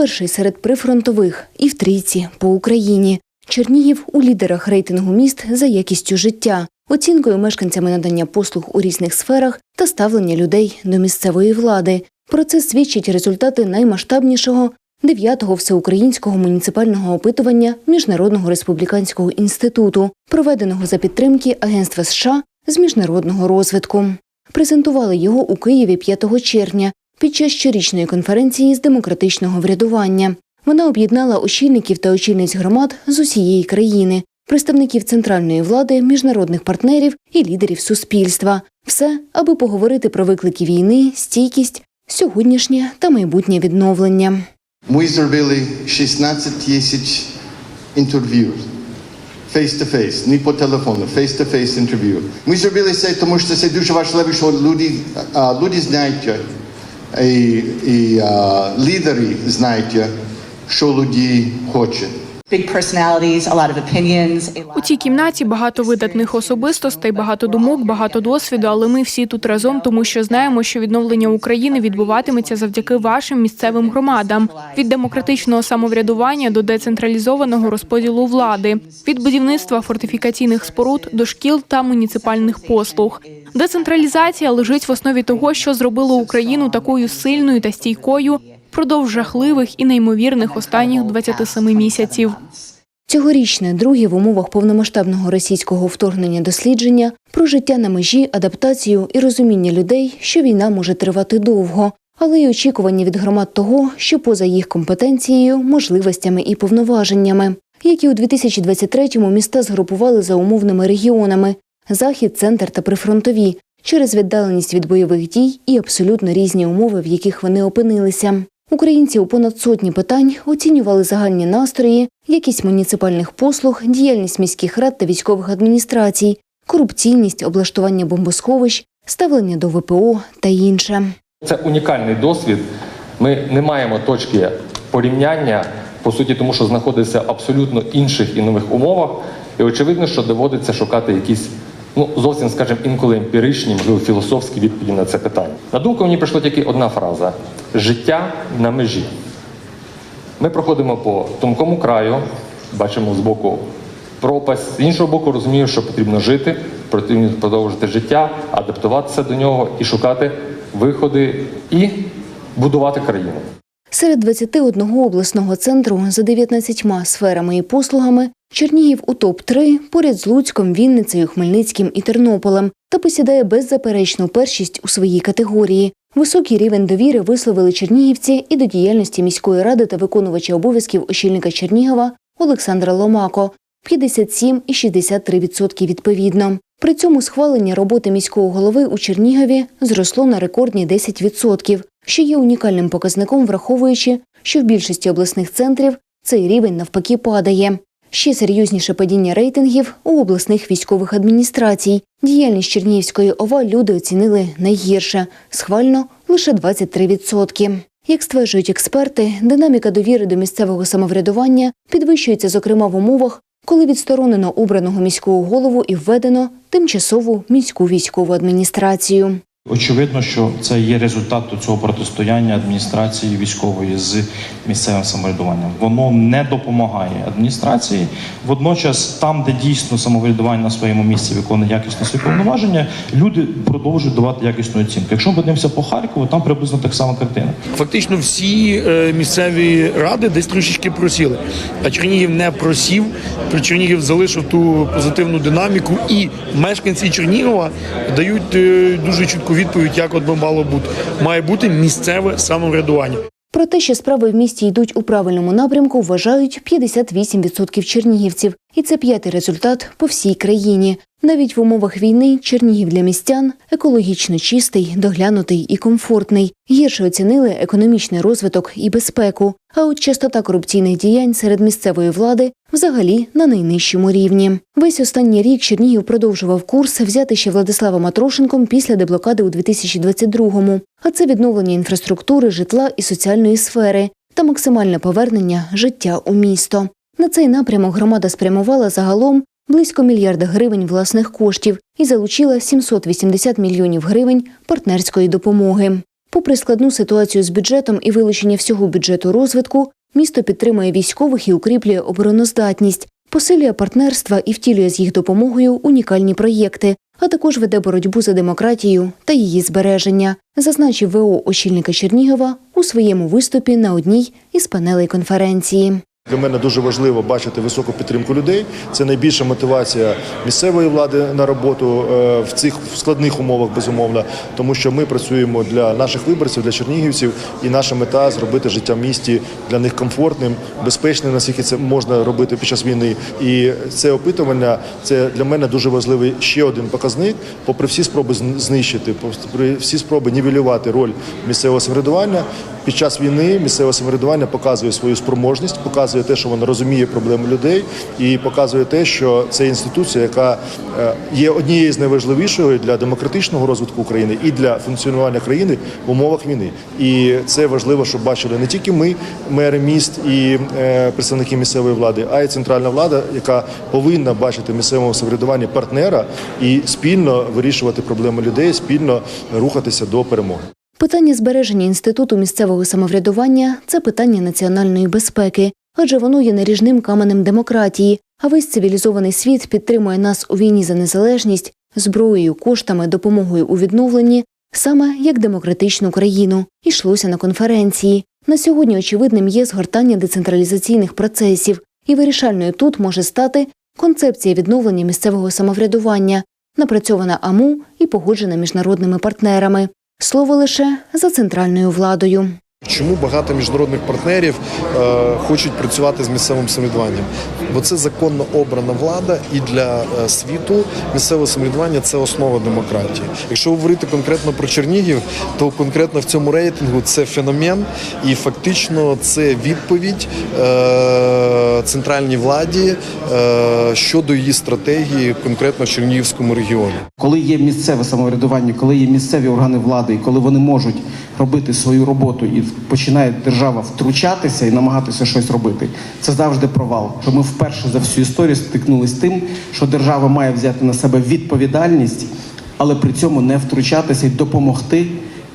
перший серед прифронтових і в трійці по Україні. Чернігів у лідерах рейтингу міст за якістю життя, оцінкою мешканцями надання послуг у різних сферах та ставлення людей до місцевої влади. Про це свідчать результати наймасштабнішого 9-го всеукраїнського муніципального опитування Міжнародного республіканського інституту, проведеного за підтримки Агентства США з міжнародного розвитку. Презентували його у Києві 5 червня під час щорічної конференції з демократичного врядування. Вона об'єднала очільників та очільниць громад з усієї країни, представників центральної влади, міжнародних партнерів і лідерів суспільства. Все, аби поговорити про виклики війни, стійкість, сьогоднішнє та майбутнє відновлення. Ми зробили 16 тисяч інтерв'ю. Face-to-face, не по телефону, face-to-face інтерв'ю. Ми зробили це, тому що це дуже важливо, що люди, люди знають, і, і а, лідери знають, що люди хочуть. У цій кімнаті багато видатних особистостей, багато думок, багато досвіду. Але ми всі тут разом, тому що знаємо, що відновлення України відбуватиметься завдяки вашим місцевим громадам від демократичного самоврядування до децентралізованого розподілу влади, від будівництва фортифікаційних споруд до шкіл та муніципальних послуг. Децентралізація лежить в основі того, що зробило Україну такою сильною та стійкою впродовж жахливих і неймовірних останніх 27 місяців. Цьогорічне друге в умовах повномасштабного російського вторгнення дослідження про життя на межі, адаптацію і розуміння людей, що війна може тривати довго, але й очікування від громад того, що поза їх компетенцією, можливостями і повноваженнями, які у 2023-му міста згрупували за умовними регіонами захід, центр та прифронтові через віддаленість від бойових дій і абсолютно різні умови, в яких вони опинилися. Українці у понад сотні питань оцінювали загальні настрої, якість муніципальних послуг, діяльність міських рад та військових адміністрацій, корупційність, облаштування бомбосховищ, ставлення до ВПО та інше. Це унікальний досвід. Ми не маємо точки порівняння, по суті, тому що знаходиться абсолютно інших і нових умовах. І очевидно, що доводиться шукати якісь, ну зовсім, скажімо, інколи емпіричні, можливо, філософські відповіді на це питання. На думку мені прийшла тільки одна фраза: життя на межі. Ми проходимо по тонкому краю, бачимо з боку пропасть, з іншого боку, розумію, що потрібно жити, потрібно продовжити життя, адаптуватися до нього і шукати виходи і будувати країну. Серед 21 обласного центру за 19 сферами і послугами Чернігів у топ-3 поряд з Луцьком, Вінницею, Хмельницьким і Тернополем та посідає беззаперечну першість у своїй категорії. Високий рівень довіри висловили чернігівці і до діяльності міської ради та виконувача обов'язків очільника Чернігова Олександра Ломако 57 і 63% відповідно. При цьому схвалення роботи міського голови у Чернігові зросло на рекордні 10%, що є унікальним показником, враховуючи, що в більшості обласних центрів цей рівень навпаки падає. Ще серйозніше падіння рейтингів у обласних військових адміністрацій. Діяльність Чернігівської ОВА люди оцінили найгірше схвально лише 23%. Як стверджують експерти, динаміка довіри до місцевого самоврядування підвищується, зокрема в умовах, коли відсторонено обраного міського голову і введено тимчасову міську військову адміністрацію. Очевидно, що це є результат цього протистояння адміністрації військової з місцевим самоврядуванням. Воно не допомагає адміністрації. Водночас, там, де дійсно самоврядування на своєму місці виконує якісно свої повноваження, люди продовжують давати якісну оцінку. Якщо ми подивимося по Харкову, там приблизно так само картина. Фактично всі е, місцеві ради десь трошечки просіли. А Чернігів не просів. Чернігів залишив ту позитивну динаміку, і мешканці Чернігова дають е, дуже чітку відповідь, як от би мало бути. Має бути місцеве самоврядування. Про те, що справи в місті йдуть у правильному напрямку, вважають 58% чернігівців. І це п'ятий результат по всій країні. Навіть в умовах війни Чернігів для містян екологічно чистий, доглянутий і комфортний. Гірше оцінили економічний розвиток і безпеку. А от частота корупційних діянь серед місцевої влади взагалі на найнижчому рівні. Весь останній рік Чернігів продовжував курс взяти ще Владислава Матрошенком після деблокади у 2022-му. А це відновлення інфраструктури, житла і соціальної сфери та максимальне повернення життя у місто. На цей напрямок громада спрямувала загалом близько мільярда гривень власних коштів і залучила 780 мільйонів гривень партнерської допомоги. Попри складну ситуацію з бюджетом і вилучення всього бюджету розвитку, місто підтримує військових і укріплює обороноздатність, посилює партнерства і втілює з їх допомогою унікальні проєкти, а також веде боротьбу за демократію та її збереження, зазначив ВО очільника Чернігова у своєму виступі на одній із панелей конференції. Для мене дуже важливо бачити високу підтримку людей. Це найбільша мотивація місцевої влади на роботу е, в цих складних умовах, безумовно, тому що ми працюємо для наших виборців, для чернігівців, і наша мета зробити життя в місті для них комфортним, безпечним, наскільки це можна робити під час війни. І це опитування це для мене дуже важливий ще один показник. Попри всі спроби знищити, попри всі спроби нівелювати роль місцевого самоврядування. Під час війни місцеве самоврядування показує свою спроможність, показує те, що воно розуміє проблеми людей, і показує те, що це інституція, яка е, є однією з найважливішої для демократичного розвитку України і для функціонування країни в умовах війни. І це важливо, щоб бачили не тільки ми, мери міст і е, представники місцевої влади, а й центральна влада, яка повинна бачити місцевому самоврядуванні партнера і спільно вирішувати проблеми людей, спільно рухатися до перемоги. Питання збереження інституту місцевого самоврядування це питання національної безпеки, адже воно є наріжним каменем демократії. А весь цивілізований світ підтримує нас у війні за незалежність зброєю, коштами, допомогою у відновленні, саме як демократичну країну. Ішлося на конференції. На сьогодні очевидним є згортання децентралізаційних процесів, і вирішальною тут може стати концепція відновлення місцевого самоврядування, напрацьована АМУ і погоджена міжнародними партнерами. Слово лише за центральною владою. Чому багато міжнародних партнерів е, хочуть працювати з місцевим самоврядуванням? Бо це законно обрана влада, і для е, світу місцеве самоврядування це основа демократії. Якщо говорити конкретно про Чернігів, то конкретно в цьому рейтингу це феномен, і фактично це відповідь е, центральній владі е, щодо її стратегії конкретно в Чернігівському регіоні. Коли є місцеве самоврядування, коли є місцеві органи влади, і коли вони можуть робити свою роботу і починає держава втручатися і намагатися щось робити, це завжди провал. Що ми вперше за всю історію стикнулися з тим, що держава має взяти на себе відповідальність, але при цьому не втручатися і допомогти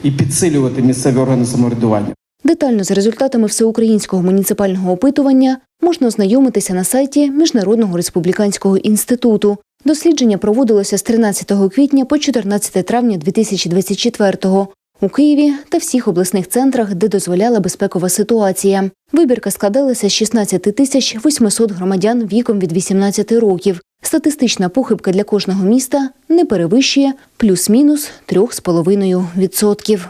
і підсилювати місцеві органи самоврядування. Детально з результатами всеукраїнського муніципального опитування можна ознайомитися на сайті Міжнародного республіканського інституту. Дослідження проводилося з 13 квітня по 14 травня 2024-го у Києві та всіх обласних центрах, де дозволяла безпекова ситуація. Вибірка складалася з 16 тисяч 800 громадян віком від 18 років. Статистична похибка для кожного міста не перевищує плюс-мінус 3,5%.